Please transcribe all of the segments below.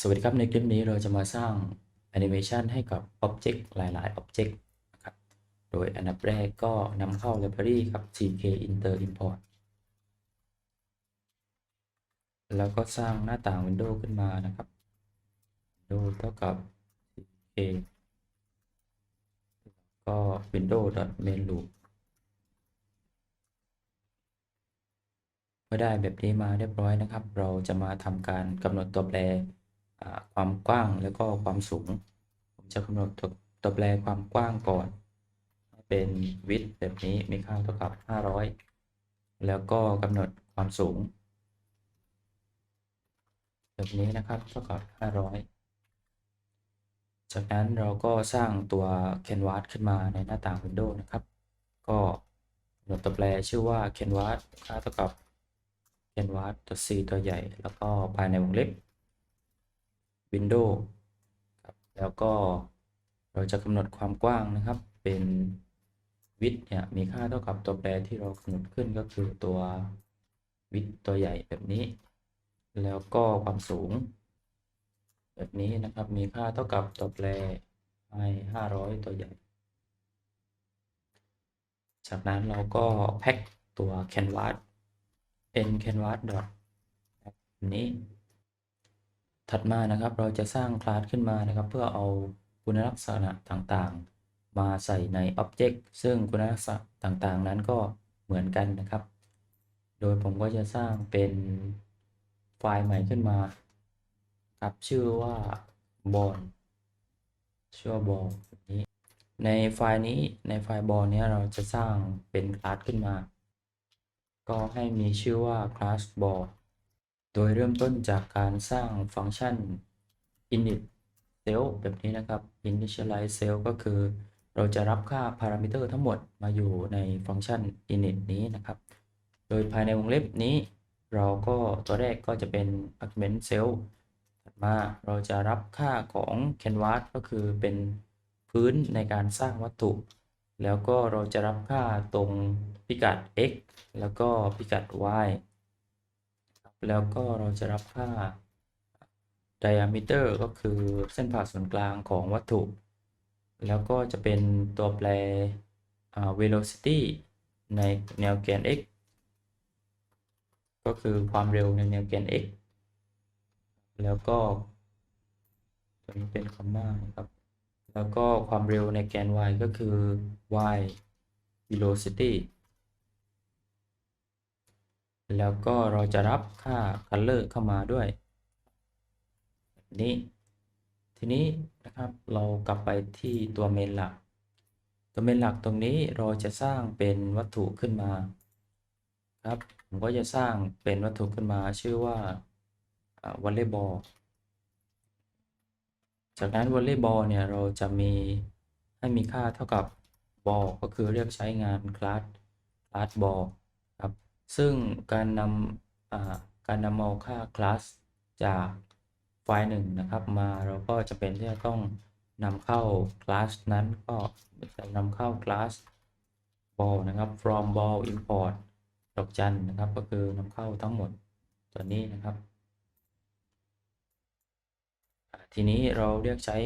สวัสดีครับในคลิปนี้เราจะมาสร้างแอนิเมชันให้กับ Object หลาย ๆ Object นะครับ โดยอันดับแรกก็นำเข้า Library ครับ gk inter import แล้วก็สร้างหน้าต่าง Windows ขึ้นมานะครับ Windows เท่ากับ gk ก็ windows main loop เมื่อได้แบบนี้มาเรียบร้อยนะครับ เราจะมาทำการกำหนดตัวแปร ความกว้างแล้วก็ความสูง ผมจะกำหนดตัวตัวแปรความกว้างก่อน เป็น width แบบนี้มีค่าเท่ากับ 500 แล้วก็กำหนดความสูง แบบนี้นะครับเท่ากับ 500 จากนั้นเราก็สร้างตัว canvas ขึ้นมาในหน้าต่าง Windows นะครับ ก็กำหนดตัวแปรชื่อว่า canvas ค่าเท่ากับ canvas ตัว c ตัวใหญ่ แล้วก็ภายในวงเล็บ window ครับแล้วก็เราจะกำหนดความกว้างนะครับเป็น width เนี่ยมีค่าเท่ากับตัวแปรที่เรากำหนดขึ้นก็คือตัว width ตัวใหญ่แบบนี้ แล้วก็ความสูง แบบนี้นะครับมีค่าเท่ากับตัวแปรให้500 ตัวใหญ่ จากนั้นเราก็แพ็คตัว canvas เป็น canvas dot แบบนี้ ถัดมานะครับเราจะสร้างคลาสขึ้นมานะครับ เพื่อเอาคุณลักษณะต่างๆ มาใส่ใน Object ซึ่งคุณลักษณะต่างๆ นั้นก็เหมือนกันนะครับ โดยผมก็จะสร้างเป็นไฟล์ใหม่ขึ้นมาครับชื่อว่า ball ชื่อว่า ball แบบนี้ในไฟล์นี้ในไฟล์ ball เนี้เราจะสร้างเป็นคลาสขึ้นมา ก็ให้มีชื่อว่า class ball ดยเริ่มต้นจากการสร้างฟังก์ชัน init cell แบบนี้นะครับ initialize cell ก็คือเราจะรับค่าพารามิเตอร์ทั้งหมดมาอยู่ในฟังก์ชัน init นี้นะครับ โดยภายในวงเล็บนี้ เราก็ตัวแรกก็จะเป็น argument cell ถัดมาเราจะรับค่าของ canvas ก็คือเป็นพื้นในการสร้างวัตถุ แล้วก็เราจะรับค่าตรงพิกัด x แล้วก็พิกัด y แล้วก็เราจะรับค่า diameter ก็คือเส้นผ่าศูนย์กลางของวัตถุ แล้วก็จะเป็นตัวแปร velocity ในแนวแกน x ก็คือความเร็วในแนวแกน x แล้วก็ตัวนี้เป็นคอมมานะครับ แล้วก็ความเร็วในแกน y ก็คือ y velocity แล้วก็เราจะรับค่า color เข้ามาด้วยนี้ ทีนี้นะครับเรากลับไปที่ตัวเมนหลัก ตัวเมนหลักตรงนี้เราจะสร้างเป็นวัตถุขึ้นมาครับผมก็จะสร้างเป็นวัตถุขึ้นมาชื่อว่าวอลเลย์บอลจากนั้นวอลเลย์บอลเนี่ยเราจะมีให้มีค่าเท่ากับบอลก็คือเรียกใช้งานคลาสคลาสบอล ซึ่งการนำการนำเอาค่าคลาสจากไฟล์หนึ่งนะครับ มาเราก็จะเป็นที่จะต้องนำเข้าคลาสนั้นก็จะนำเข้าคลาส ball นะครับ from ball import ดอกจันนะครับ ก็คือนำเข้าทั้งหมดตัวนี้นะครับ ทีนี้เราเรียกใช้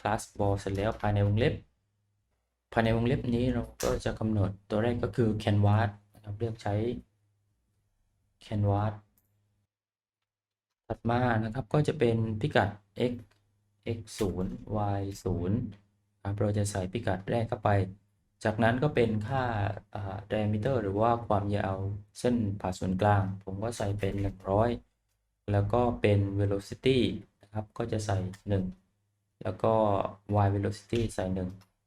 class ball เสร็จแล้วภายในวงเล็บ ภายในวงเล็บนี้เราก็จะกำหนดตัวแรกก็คือ canvas นะครับเรียกใช้ canvas ถัดมานะครับก็จะเป็นพิกัด x x 0 y 0ครับเราจะใส่พิกัดแรกเข้าไป จากนั้นก็เป็นค่า diameter หรือว่าความยาวเส้นผ่าศูนย์กลาง ผมก็ใส่เป็น 100 แล้วก็เป็น velocity นะครับก็จะใส่ 1 แล้วก็ y velocity ใส่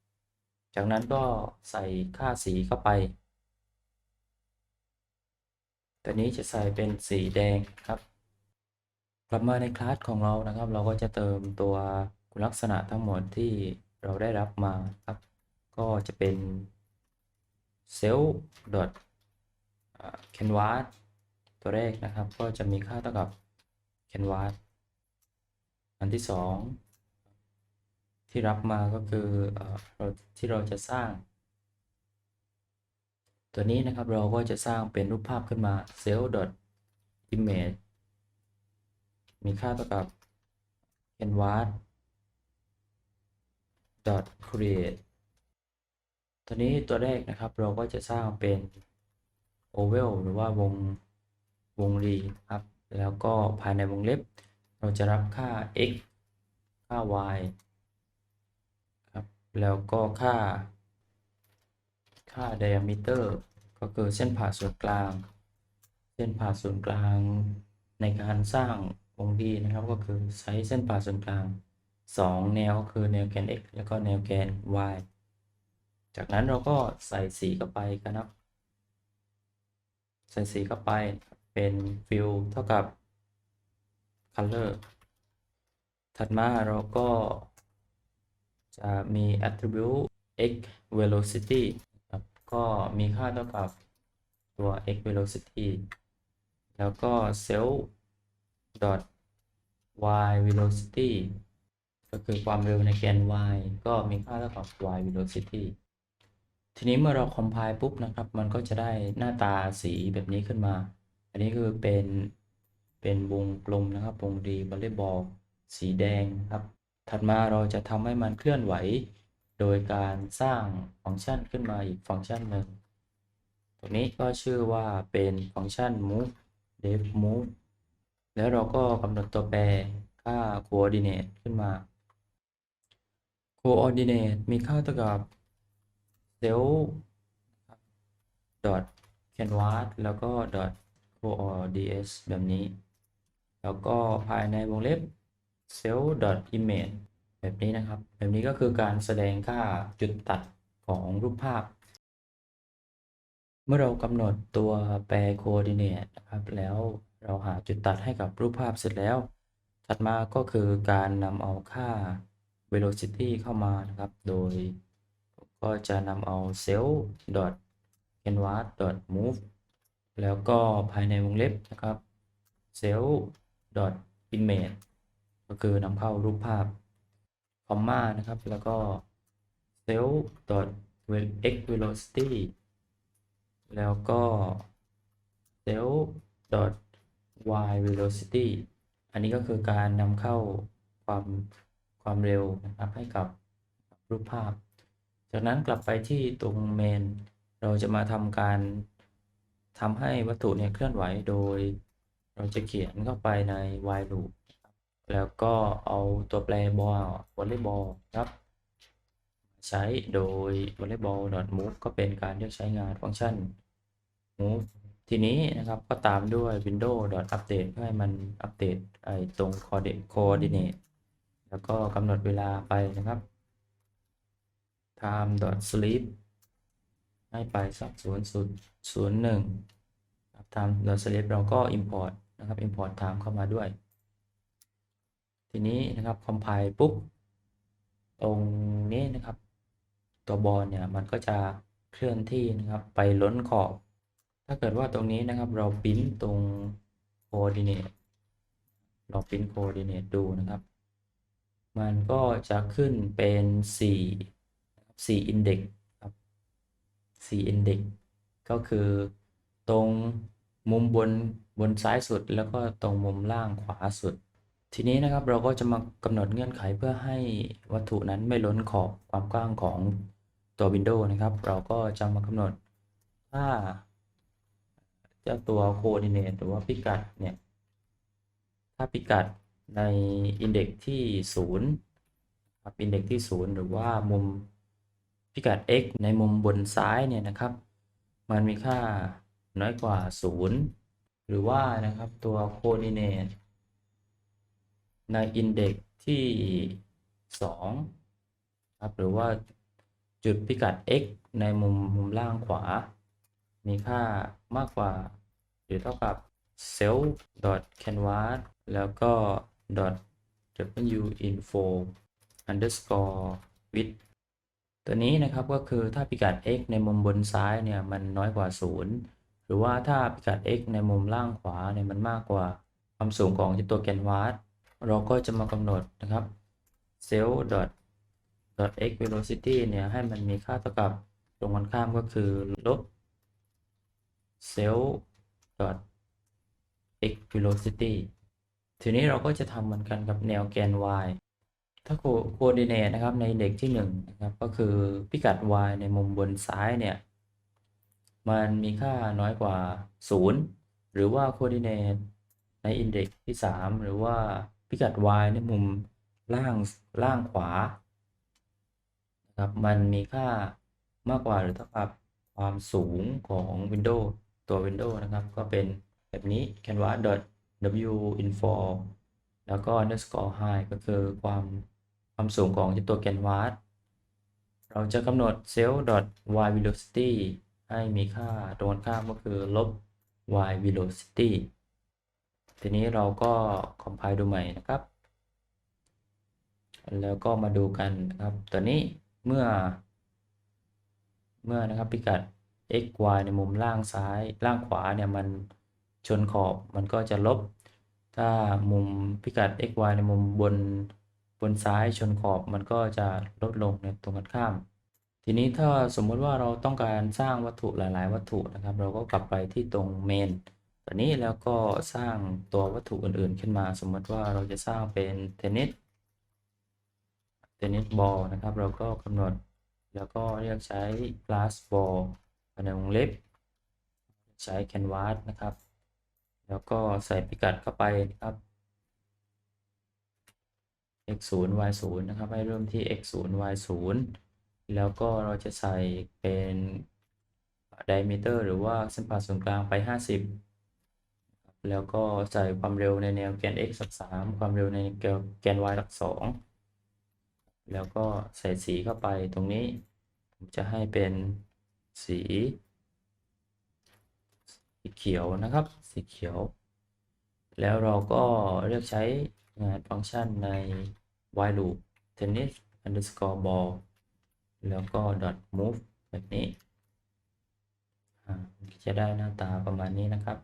1 จากนั้นก็ใส่ค่าสีเข้าไป ตัวนี้จะใส่เป็นสีแดงครับ กลับมาในคลาสของเรานะครับ เราก็จะเติมตัวคุณลักษณะทั้งหมดที่เราได้รับมาครับ ก็จะเป็น cell dot canvas ตัวแรกนะครับ ก็จะมีค่าเท่ากับ canvas อันที่สองที่รับมาก็คือที่เราจะสร้าง ตัวนี้นะครับเราก็จะสร้างเป็นรูปภาพขึ้นมา cell dot image มีค่าเท่ากับ canvas dot create ตัวนี้ตัวแรกนะครับเราก็จะสร้างเป็น oval หรือว่าวงวงรีครับ แล้วก็ภายในวงเล็บ เราจะรับค่า x ค่า y ครับ แล้วก็ค่า ค่า diameter ก็คือเส้นผ่าศูนย์กลาง เส้นผ่าศูนย์กลางในการสร้างวงรีนะครับก็คือใช้เส้นผ่าศูนย์กลาง 2 แนวก็คือแนวแกน x แล้วก็แนวแกน y จากนั้นเราก็ใส่สีเข้าไปกันนะครับใส่สีเข้าไปเป็น fill เท่ากับ color ถัดมาเราก็จะมี attribute x velocity ก็มีค่าเท่ากับตัว x velocity แล้วก็ self dot y velocity ก็คือความเร็วในแกน y ก็มีค่าเท่ากับ y velocity ทีนี้เมื่อเรา compile ปุ๊บนะครับ มันก็จะได้หน้าตาสีแบบนี้ขึ้นมา อันนี้คือเป็นเป็นวงกลมนะครับวงรีวอลเลย์บอลสีแดงครับ ถัดมาเราจะทำให้มันเคลื่อนไหว โดยการสร้างฟังก์ชันขึ้นมาอีกฟังก์ชันหนึ่ง ตัวนี้ก็ชื่อว่าเป็นฟังก์ชัน move def move แล้วเราก็กำหนดตัวแปรค่า coordinate ขึ้นมา coordinate มีค่าเท่ากับ self dot canvas แล้วก็ dot coords แบบนี้ แล้วก็ภายในวงเล็บ self dot image แบบนี้นะครับ แบบนี้ก็คือการแสดงค่าจุดตัดของรูปภาพ เมื่อเรากำหนดตัวแปร coordinate นะครับ แล้วเราหาจุดตัดให้กับรูปภาพเสร็จแล้ว ถัดมาก็คือการนำเอาค่า velocity เข้ามานะครับ โดยก็จะนำเอา self dot canvas dot move แล้วก็ภายในวงเล็บนะครับ self dot image ก็คือนำเข้ารูปภาพ อมมานะครับ แล้วก็ self dot x velocity แล้วก็ self dot y velocity อันนี้ก็คือการนำเข้าความความเร็วนะครับ ให้กับรูปภาพ จากนั้นกลับไปที่ตรงเมน เราจะมาทำการทำให้วัตถุเนี่ยเคลื่อนไหวโดย เราจะเขียนเข้าไปใน while loop แล้วก็เอาตัวแปรบอลวอลเลย์บอลครับ ใช้โดย volleyball move ก็เป็นการเรียกใช้งานฟังก์ชัน move ทีนี้นะครับก็ตามด้วย windows update เพื่อให้มันอัปเดตไอ้ตรง coordinate แล้วก็กำหนดเวลาไปนะครับ time sleep ให้ไปสัก0 0 0 1ครับ time sleep เราก็ import นะครับ import time เข้ามาด้วย ทีนี้นะครับ compile ปุ๊บ ตรงนี้นะครับ ตัวบอลเนี่ยมันก็จะเคลื่อนที่นะครับไปล้นขอบ ถ้าเกิดว่าตรงนี้นะครับเราปิ้นตรง coordinate เราปิ้น coordinate ดูนะครับ มันก็จะขึ้นเป็น 4 4 index ครับ4 index ก็คือตรงมุมบนบนซ้ายสุดแล้วก็ตรงมุมล่างขวาสุด ทีนี้นะครับเราก็จะมากำหนดเงื่อนไขเพื่อให้วัตถุนั้นไม่ล้นขอบความกว้างของตัววินโดว์นะครับ เราก็จะมากำหนดถ้าเจ้าตัว coordinate หรือว่าพิกัดเนี่ย ถ้าพิกัดในอินเด็กที่0ครับอินเด็กที่ 0 หรือว่ามุมพิกัด x ในมุมบนซ้ายเนี่ยนะครับ มันมีค่าน้อยกว่า 0 หรือว่านะครับตัว coordinate ในอินเด็กที่2ครับหรือว่าจุดพิกัด x ในมุมมุมล่างขวา มีค่ามากกว่า หรือเท่ากับ self dot canvas แล้วก็ dot w info underscore width ตัวนี้นะครับก็คือถ้าพิกัด x ในมุมบนซ้ายเนี่ยมันน้อยกว่า 0 หรือว่าถ้าพิกัด x ในมุมล่างขวาเนี่ยมันมากกว่าความสูงของตัว canvas เราก็จะมากำหนดนะครับ self dot dot x velocity เนี่ยให้มันมีค่าเท่ากับตรงกันข้ามก็คือลบ self dot x velocity ทีนี้เราก็จะทำเหมือนกันกับแนวแกน y ถ้าโคดิเนตนะครับในเด็กที่1นะครับก็คือพิกัด y ในมุมบนซ้ายเนี่ย มันมีค่าน้อยกว่า 0 หรือว่าโคดิเนตในอินเด็กที่ 3 หรือว่า พิกัด y ในมุมล่างล่างขวานะครับมันมีค่ามากกว่าหรือเท่ากับความสูงของ Windows ตัว Windows นะครับ ก็เป็นแบบนี้ canvas w info แล้วก็ underscore high ก็คือความความสูงของตัว canvas เราจะกำหนด cell y velocity ให้มีค่าตรงข้ามก็คือลบ y velocity ทีนี้เราก็ compile ดูใหม่นะครับ แล้วก็มาดูกันนะครับตัวนี้เมื่อ เมื่อนะครับพิกัด x y ในมุมล่างซ้ายล่างขวาเนี่ยมันชนขอบมันก็จะลบ ถ้ามุมพิกัด x y ในมุมบนบนซ้ายชนขอบมันก็จะลดลงในตรงกันข้าม ทีนี้ถ้าสมมติว่าเราต้องการสร้างวัตถุหลาย ๆ วัตถุนะครับ เราก็กลับไปที่ตรงเมน ตัวนี้แล้วก็สร้างตัววัตถุอื่นๆ ขึ้นมา สมมติว่าเราจะสร้างเป็นเทนนิสเทนนิสบอลนะครับ เราก็กำหนดแล้วก็เรียกใช้ glass ball ภายในวงเล็บ ใช้ canvas นะครับ แล้วก็ใส่พิกัดเข้าไปนะครับ x 0 y 0นะครับ ให้เริ่มที่ x 0 y 0แล้วก็เราจะใส่เป็น diameter หรือว่าเส้นผ่าศูนย์กลางไป 50 แล้วก็ใส่ความเร็วในแนวแกน x สัก3ความเร็วในแกน y สัก2แล้วก็ใส่สีเข้าไปตรงนี้ ผมจะให้เป็นสี สีเขียวนะครับ สีเขียว แล้วเราก็เรียกใช้งานฟังก์ชันใน while loop tennis underscore ball แล้วก็ dot move แบบนี้ จะได้หน้าตาประมาณนี้นะครับ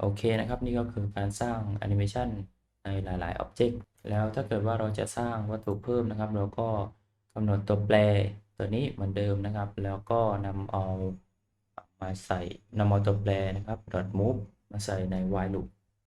โอเคนะครับ นี่ก็คือการสร้างแอนิเมชันในหลายๆ Object แล้วถ้าเกิดว่าเราจะสร้างวัตถุเพิ่มนะครับ เราก็กำหนดตัวแปรตัวนี้เหมือนเดิมนะครับ แล้วก็นำเอามาใส่นำเอาตัวแปรนะครับ dot move มาใส่ใน while loop